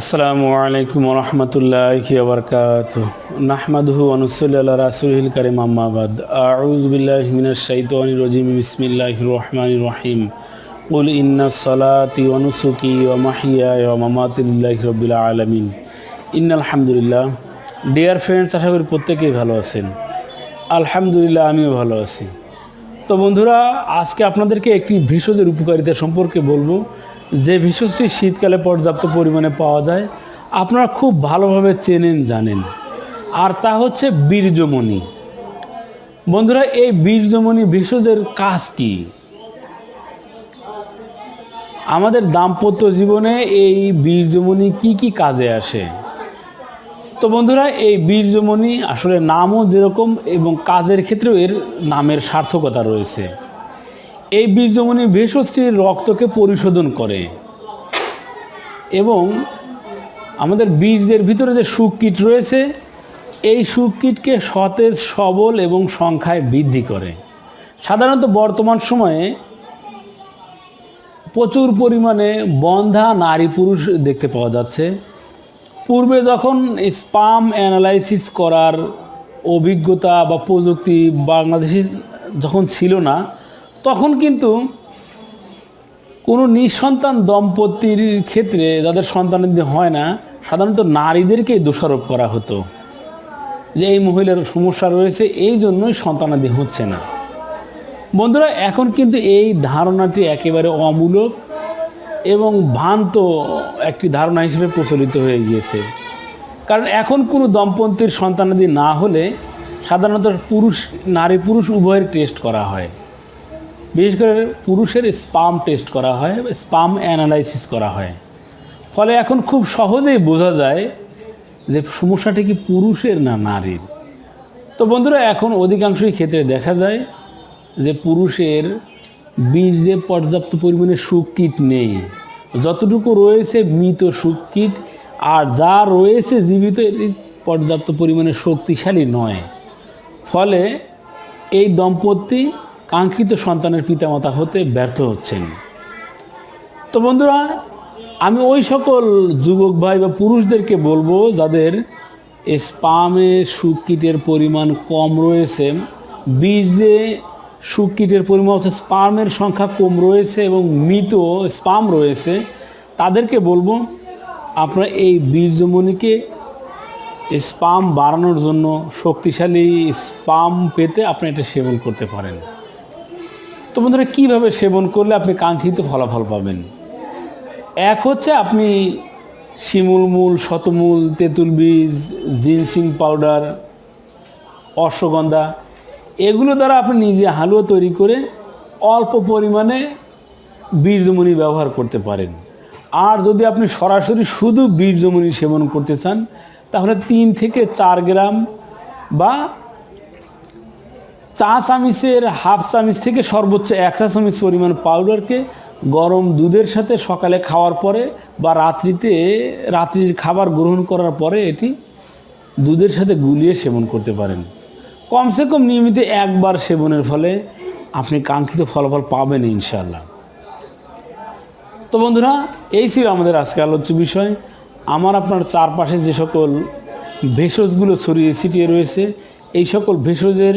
আসসালামু আলাইকুম রহমতুল্লাহ বরকাত নাহমাদহু অনুসল্লা রাসুল করিম আম্মাবাদ আউজ বিল্লাহ মিনাশ শাইতানির রাজিম, বিসমিল্লাহির রহমানির রহিম। কুল ইন্না সালাতি ওয়া নুসুকি ওয়া মাহিয়ায়া ওয়া মামাতি লিল্লাহি রাব্বিল আলামিন। ইন্নাল হামদুলিল্লাহ। ডিয়ার ফ্রেন্ডস আশা করি প্রত্যেকেই ভালো আছেন। আলহামদুলিল্লাহ, আমিও ভালো আছি। তো বন্ধুরা, আজকে আপনাদেরকে একটি ভেষজের উপকারিতা সম্পর্কে বলব। যে ভেষজটি শীতকালে পর্যাপ্ত পরিমাণে পাওয়া যায়, আপনারা খুব ভালোভাবে চেনেন, জানেন। আর তা হচ্ছে বীর্যমণি। বন্ধুরা, এই বীর্যমণি ভেষজের কাজ কি? আমাদের দাম্পত্য জীবনে এই বীর্যমণি কি কি কাজে আসে? তো বন্ধুরা, এই বীর্যমণি আসলে নামও যেরকম এবং কাজের ক্ষেত্রেও এর নামের সার্থকতা রয়েছে। এই বীর্যমণি ভেষজটি রক্তকে পরিশোধন করে। এবং আমাদের বীর্যের ভিতরে যে সুকীট রয়েছে, এই সুকীটকে সতেজ, সবল এবং সংখ্যায় বৃদ্ধি করে। সাধারণত বর্তমান সময়ে প্রচুর পরিমাণে বন্ধা নারী পুরুষ দেখতে পাওয়া যাচ্ছে। পূর্বে যখন স্পাম অ্যানালাইসিস করার অভিজ্ঞতা বা প্রযুক্তি বাংলাদেশে যখন ছিল না তখন কিন্তু কোনো নিঃসন্তান দম্পতির ক্ষেত্রে যাদের সন্তানাদি হয় না, সাধারণত নারীদেরকেই দোষারোপ করা হতো। যে এই মহিলার সমস্যা রয়েছে, এই জন্যই সন্তানাদি হচ্ছে না। বন্ধুরা, এখন কিন্তু এই ধারণাটি একেবারে অমূলক এবং ভ্রান্ত একটি ধারণা হিসেবে প্রচলিত হয়ে গিয়েছে। কারণ এখন কোনো দম্পতির সন্তানাদি না হলে সাধারণত পুরুষ নারী পুরুষ উভয়ের টেস্ট করা হয়। বিশেষ করে পুরুষের স্পাম টেস্ট করা হয়, স্পাম অ্যানালাইসিস করা হয়। ফলে এখন খুব সহজেই বোঝা যায় যে সমস্যাটি কি পুরুষের না নারীর। তো বন্ধুরা, এখন অধিকাংশই ক্ষেত্রে দেখা যায় যে পুরুষের বীর্যে পর্যাপ্ত পরিমাণে সুকীট নেই। যতটুকু রয়েছে মৃত সুকীট, আর যা রয়েছে জীবিত, এটি পর্যাপ্ত পরিমাণে শক্তিশালী নয়। ফলে এই দম্পতি কাঙ্ক্ষিত সন্তানের পিতামাতা হতে ব্যর্থ হচ্ছেন। তো বন্ধুরা, আমি ওই সকল যুবক ভাই বা পুরুষদেরকে বলব, যাদের স্পামে সুকীটের পরিমাণ কম রয়েছে বীর্যে সুকীটের পরিমাণ অর্থাৎ স্পামের সংখ্যা কম রয়েছে এবং মৃত স্পাম রয়েছে, তাদেরকে বলব, আপনারা এই বীর্যমণিকে স্পাম বাড়ানোর জন্য শক্তিশালী স্পাম পেতে আপনি এটা সেবন করতে পারেন। তো বন্ধুরা, কীভাবে সেবন করলে আপনি কাঙ্ক্ষিত ফলাফল পাবেন? এক হচ্ছে আপনি শিমুল মূল, শতমূল, তেঁতুল বীজ, জিনসিং পাউডার, অশ্বগন্ধা, এগুলো দ্বারা আপনি নিজে হালুয়া তৈরি করে অল্প পরিমাণে বীর্যমণি ব্যবহার করতে পারেন। আর যদি আপনি সরাসরি শুধু বীর্যমণি সেবন করতে চান, তাহলে তিন থেকে চার গ্রাম বা চা চামিচের হাফ চামিচ থেকে সর্বোচ্চ এক চা চামিচ পরিমাণ পাউডারকে গরম দুধের সাথে সকালে খাওয়ার পরে বা রাত্রিতে, রাত্রির খাবার গ্রহণ করার পরে এটি দুধের সাথে গুলিয়ে সেবন করতে পারেন। কমসে কম নিয়মিত একবার সেবনের ফলে আপনি কাঙ্ক্ষিত ফলাফল পাবেন ইনশাল্লাহ তো বন্ধুরা, এই ছিল আমাদের আজকে আলোচ্য বিষয়। আমার আপনার চারপাশে যে সকল ভেষজগুলো ছড়িয়ে ছিটিয়ে রয়েছে, এই সকল ভেষজের